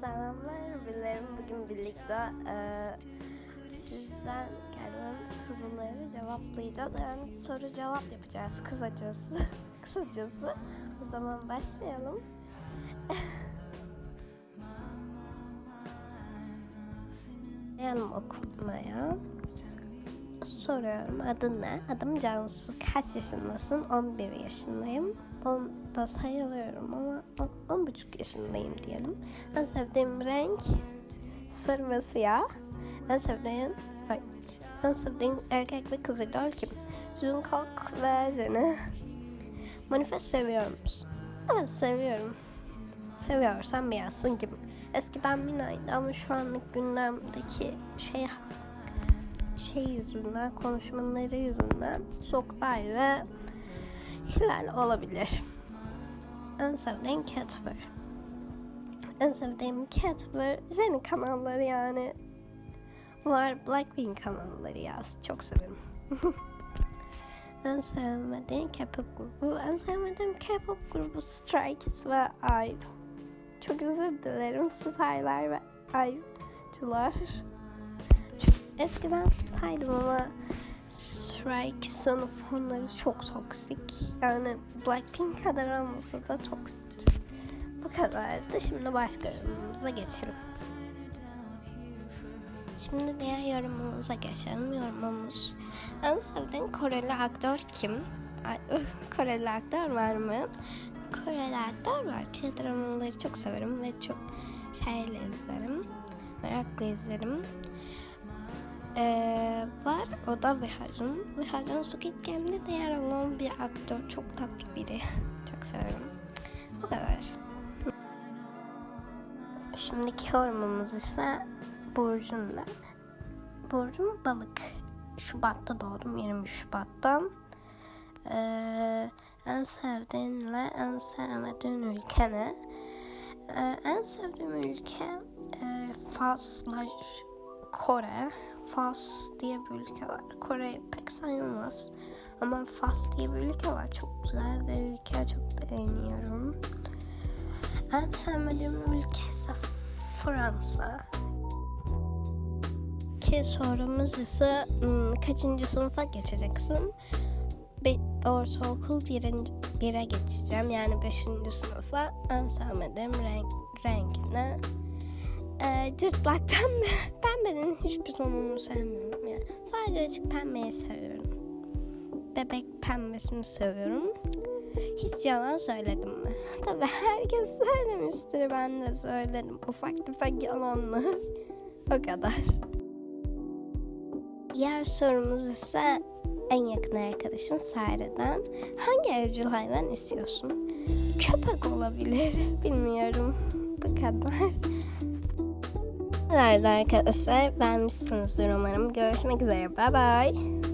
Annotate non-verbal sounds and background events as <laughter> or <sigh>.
Selamlar bilerim. Bugün birlikte eee, sizden gelen soruları cevaplayacağız. Yani soru cevap yapacağız kısacası. <laughs> kısacası. O zaman başlayalım. <laughs> Başlayalım okumaya. Soruyorum adın ne? Adım Cansu. Kaç yaşındasın? 11 yaşındayım. 10 da sayılıyorum ama 10 buçuk yaşındayım diyelim. En sevdiğim renk sarı ve siyah. En sevdiğim ay, en sevdiğim erkek ve kız idol kim? Jungkook ve Jennie. Manifest seviyor musun? Evet seviyorum. Seviyorsan bir yazsın gibi. Eskiden Mina'ydı ama şu anlık gündemdeki şey şey yüzünden, konuşmaları yüzünden Sokbay ve Hilal olabilir. En sevdiğim Catfer. En sevdiğim Catfer, Jennie kanalları yani. Var Blackpink kanalları ya. Çok severim. <laughs> en sevmediğim K-pop grubu. En sevmediğim K-pop grubu Stray Kids ve IVE. Çok özür dilerim Star'lar ve IVE'cular. Eskiden Star'dım ama Stray Kids'in fonları çok toksik. Yani Blackpink kadar olmasa da toksik. Bu kadardı. Şimdi başka yorumumuza geçelim. Şimdi diğer yorumumuza geçelim. Yorumumuz en sevdiğin Koreli aktör kim? Ay, Koreli aktör var mı? Koreli aktör var. K-dramaları çok severim ve çok şeyle izlerim. Merakla izlerim. Ee, var o da Vihar'ın. Vihar'ın Squid Game'de de yer alan bir aktör. Çok tatlı biri. Çok severim. Bu kadar. Şimdiki yorumumuz ise Burcu'nda. Burcu'm balık. Şubat'ta doğdum. 23 Şubat'ta. Ee, en sevdiğinle en sevmediğin ülke ne? Ee, en sevdiğim ülke e, Fas'la Kore. Fas diye bir ülke var. Kore pek sayılmaz. Ama Fas diye bir ülke var. Çok güzel bir ülke. Çok beğeniyorum. En sevmediğim ülke ise Fransa. Ki sorumuz ise hmm, kaçıncı sınıfa geçeceksin? Bir ortaokul birinci, bire geçeceğim. Yani beşinci sınıfa. En sevmediğim renk, renk ne? Ee, cırtlak pembe. <laughs> Pembenin hiçbir sonunu sevmiyorum ya. Sadece açık pembeyi seviyorum. Bebek pembesini seviyorum. Hiç yalan söyledim mi? <laughs> Tabii herkes söylemiştir. Ben de söyledim. Ufak tefek yalanlar. <laughs> O kadar. Diğer sorumuz ise en yakın arkadaşım Sare'den. Hangi evcil hayvan istiyorsun? Köpek olabilir. Bilmiyorum. Bu kadar. Kadar arkadaşlar. Beğenmişsinizdir umarım. Görüşmek üzere. Bye bye.